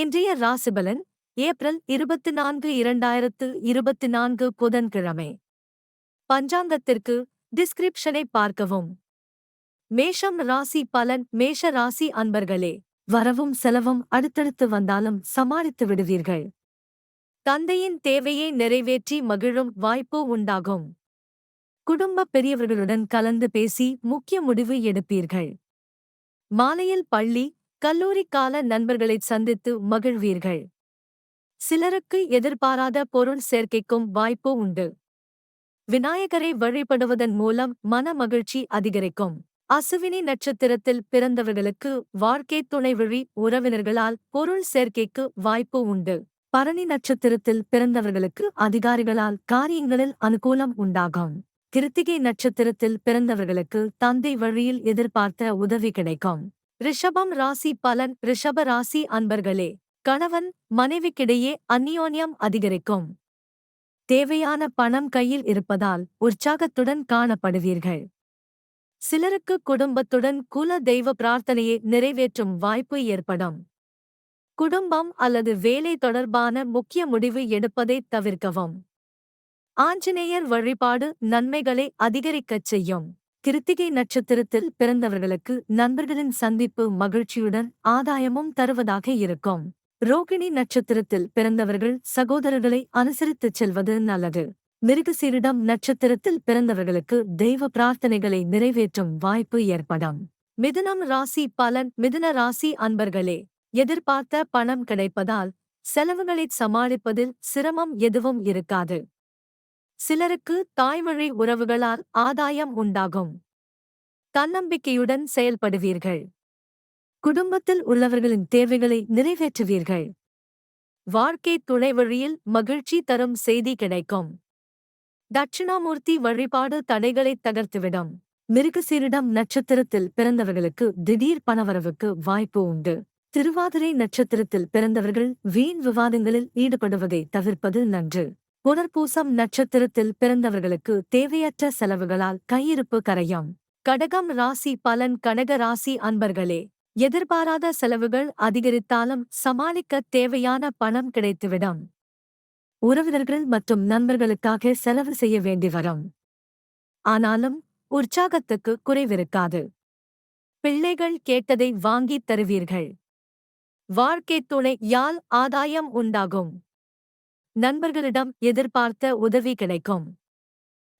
இன்றைய ராசிபலன் ஏப்ரல் இருபத்தி நான்கு இரண்டாயிரத்து இருபத்தி நான்கு புதன்கிழமை. பஞ்சாங்கத்திற்கு டிஸ்கிரிப்ஷனை பார்க்கவும். மேஷம் ராசி பலன் மேஷ ராசி அன்பர்களே வரவும் செலவும் அடுத்தடுத்து வந்தாலும் சமாளித்து விடுவீர்கள். தந்தையின் தேவையை நிறைவேற்றி மகிழும் வாய்ப்பு உண்டாகும். குடும்ப பெரியவர்களுடன் கலந்து பேசி முக்கிய முடிவு எடுப்பீர்கள். மாலையில் பள்ளி கல்லூரி கால நண்பர்களைச் சந்தித்து மகிழ்வீர்கள். சிலருக்கு எதிர்பாராத பொருள் சேர்க்கைக்கும் வாய்ப்பு உண்டு. விநாயகரை வழிபடுவதன் மூலம் மன மகிழ்ச்சி அதிகரிக்கும். அசுவினி நட்சத்திரத்தில் பிறந்தவர்களுக்கு வாழ்க்கை துணை வழி உறவினர்களால் பொருள் சேர்க்கைக்கு வாய்ப்பு உண்டு. பரணி நட்சத்திரத்தில் பிறந்தவர்களுக்கு அதிகாரிகளால் காரியங்களில் அனுகூலம் உண்டாகும். கிருத்திகை நட்சத்திரத்தில் பிறந்தவர்களுக்கு தந்தை வழியில் எதிர்பார்த்த உதவி கிடைக்கும். ரிஷபம் ராசி பலன் ரிஷப ராசி அன்பர்களே கணவன் மனைவிக்கிடையே அந்நியோன்யம் அதிகரிக்கும். தேவையான பணம் கையில் இருப்பதால் உற்சாகத்துடன் காணப்படுவீர்கள். சிலருக்கு குடும்பத்துடன் குல தெய்வ பிரார்த்தனையை நிறைவேற்றும் வாய்ப்பு ஏற்படும். குடும்பம் அல்லது வேலை தொடர்பான முக்கிய முடிவு எடுப்பதைத் தவிர்க்கவும். ஆஞ்சநேயர் வழிபாடு நன்மைகளை அதிகரிக்கச் செய்யும். கிருத்திகை நட்சத்திரத்தில் பிறந்தவர்களுக்கு நண்பர்களின் சந்திப்பு மகிழ்ச்சியுடன் ஆதாயமும் தருவதாக இருக்கும். ரோகிணி நட்சத்திரத்தில் பிறந்தவர்கள் சகோதரர்களை அனுசரித்துச் செல்வது நல்லது. மிருகசீரிடம் நட்சத்திரத்தில் பிறந்தவர்களுக்கு தெய்வ பிரார்த்தனைகளை நிறைவேற்றும் வாய்ப்பு ஏற்படும். மிதுனம் ராசி பலன் மிதுன ராசி அன்பர்களே எதிர்பார்த்த பணம் கிடைப்பதால் செலவுகளைச் சமாளிப்பதில் சிரமம் எதுவும் இருக்காது. சிலருக்கு தாய்மொழி உறவுகளால் ஆதாயம் உண்டாகும். தன்னம்பிக்கையுடன் செயல்படுவீர்கள். குடும்பத்தில் உள்ளவர்களின் தேவைகளை நிறைவேற்றுவீர்கள். வாழ்க்கை துணை வழியில் மகிழ்ச்சி தரும் செய்தி கிடைக்கும். தட்சிணாமூர்த்தி வழிபாடு தடைகளை தகர்த்துவிடும். மிருகசீரிடம் நட்சத்திரத்தில் பிறந்தவர்களுக்கு திடீர் பணவரவுக்கு வாய்ப்பு உண்டு. திருவாதிரை நட்சத்திரத்தில் பிறந்தவர்கள் வீண் விவாதங்களில் ஈடுபடுவதை தவிர்ப்பது நன்று. புனர்பூசம் நட்சத்திரத்தில் பிறந்தவர்களுக்கு தேவையற்ற செலவுகளால் கையிருப்பு கரையும். கடகம் ராசி பலன் கடக ராசி அன்பர்களே எதிர்பாராத செலவுகள் அதிகரித்தாலும் சமாளிக்க தேவையான பணம் கிடைத்துவிடும். உறவினர்கள் மற்றும் நண்பர்களுக்காக செலவு செய்ய வேண்டி வரும். ஆனாலும் உற்சாகத்துக்கு குறைவிருக்காது. பிள்ளைகள் கேட்டதை வாங்கித் தருவீர்கள். வாழ்க்கைத் துணை யால் ஆதாயம் உண்டாகும். நண்பர்களிடம் எதிர்பார்த்த உதவி கிடைக்கும்.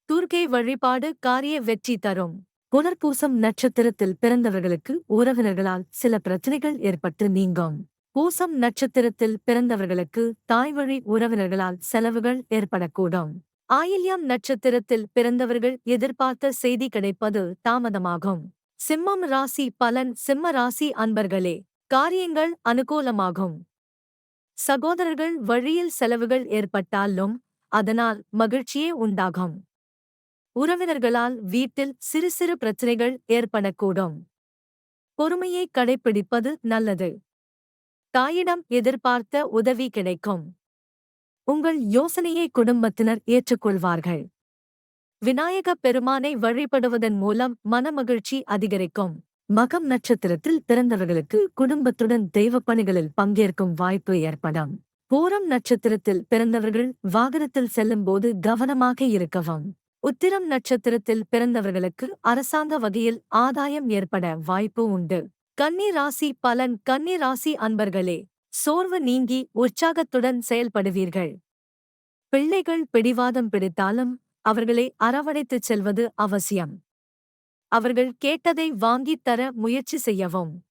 துர்க்கை வழிபாடு காரிய வெற்றி தரும். புனர்பூசம் நட்சத்திரத்தில் பிறந்தவர்களுக்கு உறவினர்களால் சில பிரச்சனைகள் ஏற்பட்டு நீங்கும். பூசம் நட்சத்திரத்தில் பிறந்தவர்களுக்கு தாய்வழி உறவினர்களால் செலவுகள் ஏற்படக்கூடும். ஆயில்யம் நட்சத்திரத்தில் பிறந்தவர்கள் எதிர்பார்த்த செய்தி கிடைப்பது தாமதமாகும். சிம்மம் ராசி பலன் சிம்ம ராசி அன்பர்களே காரியங்கள் அனுகூலமாகும். சகோதரர்கள் வழியில் செலவுகள் ஏற்பட்டாலும் அதனால் மகிழ்ச்சியே உண்டாகும். உறவினர்களால் வீட்டில் சிறு சிறு பிரச்சனைகள் ஏற்படக்கூடும். பொறுமையை கடைபிடிப்பது நல்லது. தாயிடம் எதிர்பார்த்த உதவி கிடைக்கும். உங்கள் யோசனையை குடும்பத்தினர் ஏற்றுக்கொள்வார்கள். விநாயகப் பெருமானை வழிபடுவதன் மூலம் மனமகிழ்ச்சி அதிகரிக்கும். மகம் நட்சத்திரத்தில் பிறந்தவர்களுக்கு குடும்பத்துடன் தெய்வப் பணிகளில் பங்கேற்கும் வாய்ப்பு ஏற்படும் பூரம் நட்சத்திரத்தில் பிறந்தவர்கள் வாகனத்தில் செல்லும்போது கவனமாக இருக்கவும். உத்திரம் நட்சத்திரத்தில் பிறந்தவர்களுக்கு அரசாங்க வகையில் ஆதாயம் ஏற்பட வாய்ப்பு உண்டு. கன்னி ராசி பலன் கன்னி ராசி அன்பர்களே சோர்வு நீங்கி உற்சாகத்துடன் செயல்படுவீர்கள். பிள்ளைகள் பிடிவாதம் பிடித்தாலும் அவர்களை அரவணைத்துச் செல்வது அவசியம். அவர்கள் கேட்டதை வாங்கித் தர முயற்சி செய்யவும்.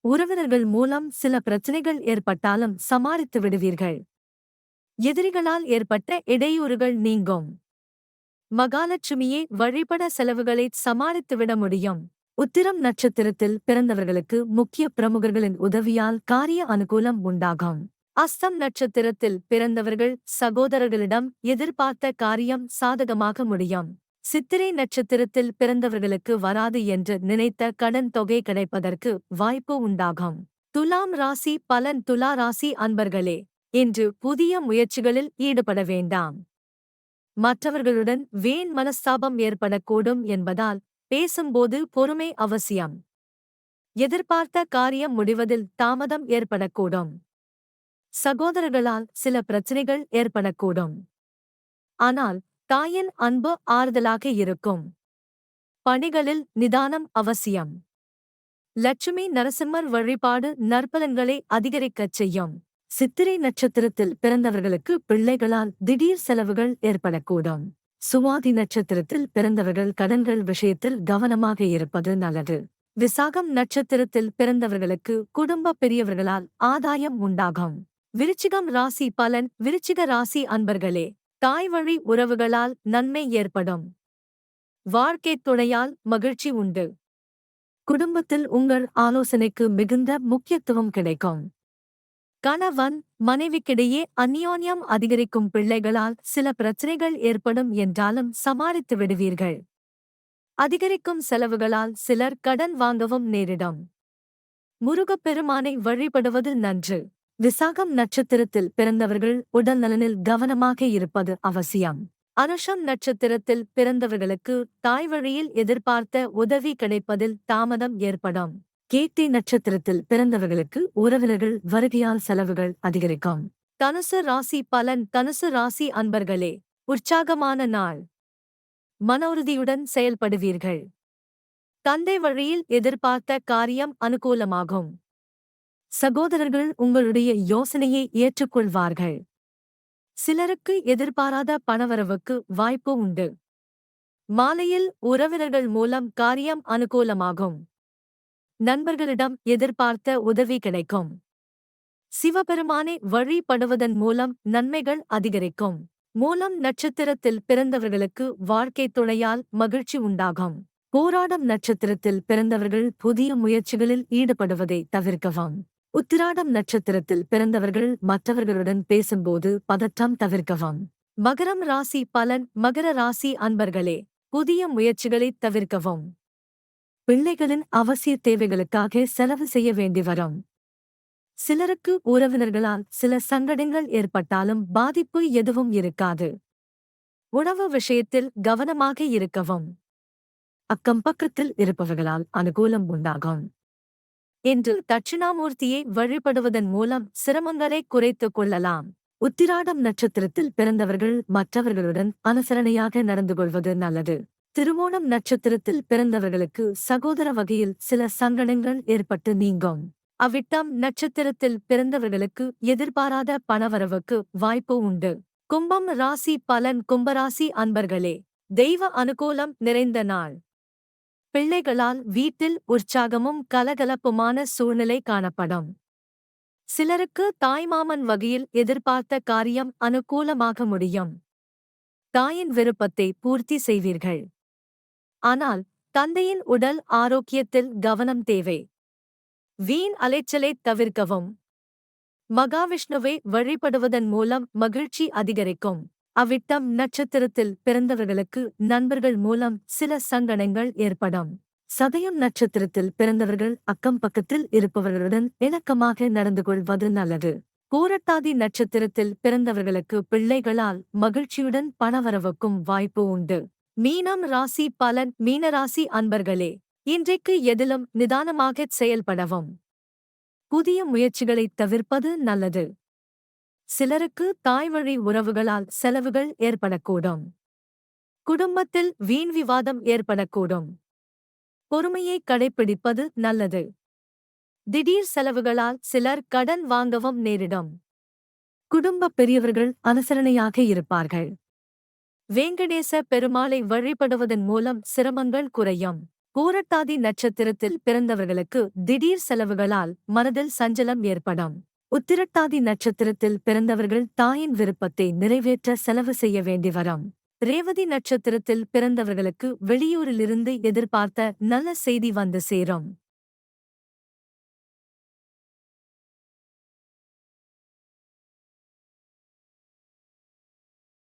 உறவினர்கள் மூலம் சில பிரச்சனைகள் ஏற்பட்டாலும் சமாளித்து விடுவீர்கள். எதிரிகளால் ஏற்பட்ட இடையூறுகள் நீங்கும். மகாலட்சுமியே வழிபட செலவுகளை சமாளித்துவிட முடியும். உத்திரம் நட்சத்திரத்தில் பிறந்தவர்களுக்கு முக்கிய பிரமுகர்களின் உதவியால் காரிய அனுகூலம் உண்டாகும். அஸ்தம் நட்சத்திரத்தில் பிறந்தவர்கள் சகோதரர்களிடம் எதிர்பார்த்த காரியம் சாதகமாக முடியும். சித்திரை நட்சத்திரத்தில் பிறந்தவர்களுக்கு வராது என்று நினைத்த கடன் தொகை கிடைப்பதற்கு வாய்ப்பு உண்டாகும். துலாம் ராசி பலன் துலா ராசி அன்பர்களே இன்று புதிய முயற்சிகளில் ஈடுபட வேண்டாம். மற்றவர்களுடன் வேன் மனஸ்தாபம் ஏற்படக்கூடும் என்பதால் பேசும்போது பொறுமை அவசியம். எதிர்பார்த்த காரியம் முடிவதில் தாமதம் ஏற்படக்கூடும். சகோதரர்களால் சில பிரச்சனைகள் ஏற்படக்கூடும். ஆனால் தாயின் அன்பு ஆறுதலாக இருக்கும். பணிகளில் நிதானம் அவசியம். லட்சுமி நரசிம்மர் வழிபாடு நற்பலன்களை அதிகரிக்கச் செய்யும். சித்திரை நட்சத்திரத்தில் பிறந்தவர்களுக்கு பிள்ளைகளால் திடீர் செலவுகள் ஏற்படக்கூடும். சுவாதி நட்சத்திரத்தில் பிறந்தவர்கள் கடன்கள் விஷயத்தில் கவனமாக இருப்பது நல்லது. விசாகம் நட்சத்திரத்தில் பிறந்தவர்களுக்கு குடும்ப பெரியவர்களால் ஆதாயம் உண்டாகும். விருச்சிகம் ராசி பலன் விருச்சிக ராசி அன்பர்களே தாய் வழி உறவுகளால் நன்மை ஏற்படும். வாழ்க்கைத் துணையால் மகிழ்ச்சி உண்டு. குடும்பத்தில் உங்கள் ஆலோசனைக்கு மிகுந்த முக்கியத்துவம் கிடைக்கும். கணவன் மனைவிக்கிடையே அந்யோன்யம் அதிகரிக்கும் பிள்ளைகளால் சில பிரச்சனைகள் ஏற்படும் என்றாலும் சமாளித்து விடுவீர்கள். அதிகரிக்கும் செலவுகளால் சிலர் கடன் வாங்கவும் நேரிடும். முருகப்பெருமானை வழிபடுவது நன்று. விசாகம் நட்சத்திரத்தில் பிறந்தவர்கள் உடல் நலனில் கவனமாக இருப்பது அவசியம். அனுஷம் நட்சத்திரத்தில் பிறந்தவர்களுக்கு தாய் வழியில் எதிர்பார்த்த உதவி கிடைப்பதில் தாமதம் ஏற்படும். கேட்டி நட்சத்திரத்தில் பிறந்தவர்களுக்கு உறவினர்கள் வருகையால் செலவுகள் அதிகரிக்கும். தனுசு ராசி பலன் தனுசு ராசி அன்பர்களே உற்சாகமான நாள். மன உறுதியுடன் செயல்படுவீர்கள். தந்தை வழியில் எதிர்பார்த்த காரியம் அனுகூலமாகும். சகோதரர்கள் உங்களுடைய யோசனையை ஏற்றுக்கொள்வார்கள். சிலருக்கு எதிர்பாராத பணவரவுக்கு வாய்ப்பு உண்டு. மாலையில் உறவினர்கள் மூலம் காரியம் அனுகூலமாகும். நண்பர்களிடம் எதிர்பார்த்த உதவி கிடைக்கும். சிவபெருமானை வழிபடுவதன் மூலம் நன்மைகள் அதிகரிக்கும். மூலம் நட்சத்திரத்தில் பிறந்தவர்களுக்கு வாழ்க்கைத் துணையால் மகிழ்ச்சி உண்டாகும். போராடும் நட்சத்திரத்தில் பிறந்தவர்கள் புதிய முயற்சிகளில் ஈடுபடுவதை தவிர்க்கவும். உத்திராடம் நட்சத்திரத்தில் பிறந்தவர்கள் மற்றவர்களுடன் பேசும்போது பதற்றம் தவிர்க்கவும். மகரம் ராசி பலன் மகர ராசி அன்பர்களே புதிய முயற்சிகளைத் தவிர்க்கவும். பிள்ளைகளின் அவசிய தேவைகளுக்காக செலவு செய்ய வேண்டி வரும். சிலருக்கு உறவினர்களால் சில சங்கடங்கள் ஏற்பட்டாலும் பாதிப்பு எதுவும் இருக்காது. உணவு விஷயத்தில் கவனமாக இருக்கவும். அக்கம் பக்கத்தில் இருப்பவர்களால் அனுகூலம் உண்டாகும். என்று தட்சிணாமூர்த்தியை வழிபடுவதன் மூலம் சிரமங்களை குறைத்துக் கொள்ளலாம். உத்திராடம் நட்சத்திரத்தில் பிறந்தவர்கள் மற்றவர்களுடன் அனுசரணையாக நடந்து கொள்வது நல்லது. திருவோணம் நட்சத்திரத்தில் பிறந்தவர்களுக்கு சகோதர வகையில் சில சங்கடங்கள் ஏற்பட்டு நீங்கும். அவ்விட்டம் நட்சத்திரத்தில் பிறந்தவர்களுக்கு எதிர்பாராத பணவரவுக்கு வாய்ப்பு உண்டு. கும்பம் ராசி பலன் கும்பராசி அன்பர்களே தெய்வ அனுகூலம் நிறைந்த நாள். பிள்ளைகளால் வீட்டில் உற்சாகமும் கலகலப்புமான சூழ்நிலை காணப்படும். சிலருக்கு தாய்மாமன் வகையில் எதிர்பார்த்த காரியம் அனுகூலமாக முடியும். தாயின் விருப்பத்தை பூர்த்தி செய்வீர்கள். ஆனால் தந்தையின் உடல் ஆரோக்கியத்தில் கவனம் தேவை. வீண் அலைச்சலை தவிர்க்கவும். மகாவிஷ்ணுவை வழிபடுவதன் மூலம் மகிழ்ச்சி அதிகரிக்கும். அவ்விட்டம் நட்சத்திரத்தில் பிறந்தவர்களுக்கு நண்பர்கள் மூலம் சில சங்கடங்கள் ஏற்படும். சதயம் நட்சத்திரத்தில் பிறந்தவர்கள் அக்கம் பக்கத்தில் இருப்பவர்களுடன் இணக்கமாக நடந்து கொள்வது நல்லது. கூரட்டாதி நட்சத்திரத்தில் பிறந்தவர்களுக்கு பிள்ளைகளால் மகிழ்ச்சியுடன் பணவரவுக்கும் வாய்ப்பு உண்டு. மீனம் ராசி பலன் மீனராசி அன்பர்களே இன்றைக்கு எதிலும் நிதானமாகச் செயல்படவும். புதிய முயற்சிகளைத் தவிர்ப்பது நல்லது. சிலருக்கு தாய்வழி உறவுகளால் செலவுகள் ஏற்படக்கூடும். குடும்பத்தில் வீண் விவாதம் ஏற்படக்கூடும். பொறுமையை கடைப்பிடிப்பது நல்லது. திடீர் செலவுகளால் சிலர் கடன் வாங்கவும் நேரிடும். குடும்ப பெரியவர்கள் அனுசரணையாக இருப்பார்கள். வேங்கடேச பெருமாளை வழிபடுவதன் மூலம் சிரமங்கள் குறையும். பூரட்டாதி நட்சத்திரத்தில் பிறந்தவர்களுக்கு திடீர் செலவுகளால் மனதில் சஞ்சலம் ஏற்படும். உத்திரட்டாதி நட்சத்திரத்தில் பிறந்தவர்கள் தாயின் விருப்பத்தை நிறைவேற்ற செலவு செய்ய வேண்டி வரும். ரேவதி நட்சத்திரத்தில் பிறந்தவர்களுக்கு வெளியூரிலிருந்து எதிர்பார்த்த நல்ல செய்தி வந்து சேரும்.